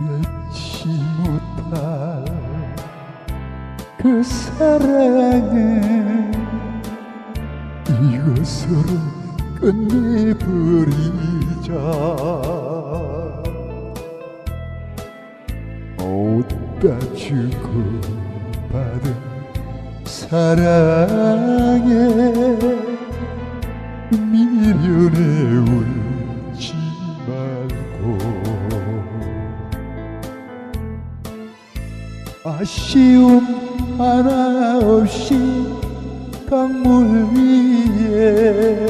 면치 못할 그 사랑을 이것으로 끝내버리자. 못다 주고 받은 사랑에 미련해 아쉬움 하나 없이 강물 위에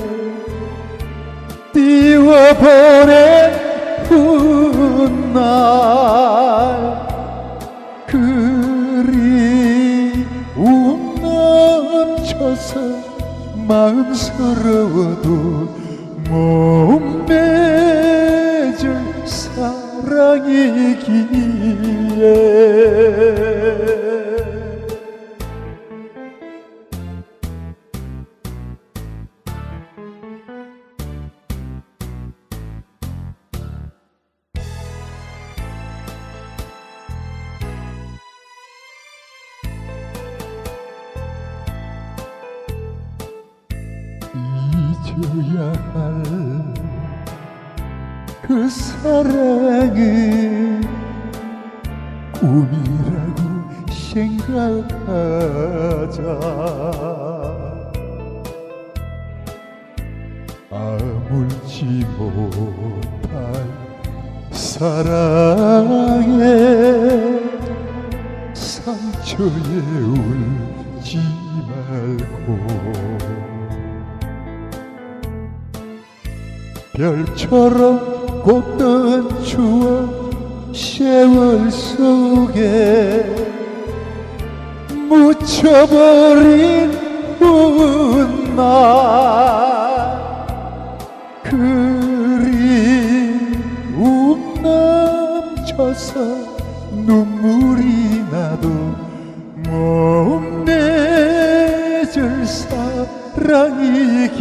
띄워보낸 훗날. 그리움 넘쳐서 마음 서러워도 못 맺을 사 랑이기에 잊어야 할 그 사랑을 꿈이라고 생각하자. 아물지 못할 사랑에 상처에 울지 말고 별처럼 곱던 추억 세월 속에 묻혀버린 훗날 그리움 넘쳐서 눈물이 나도 못 맺을 사랑이기에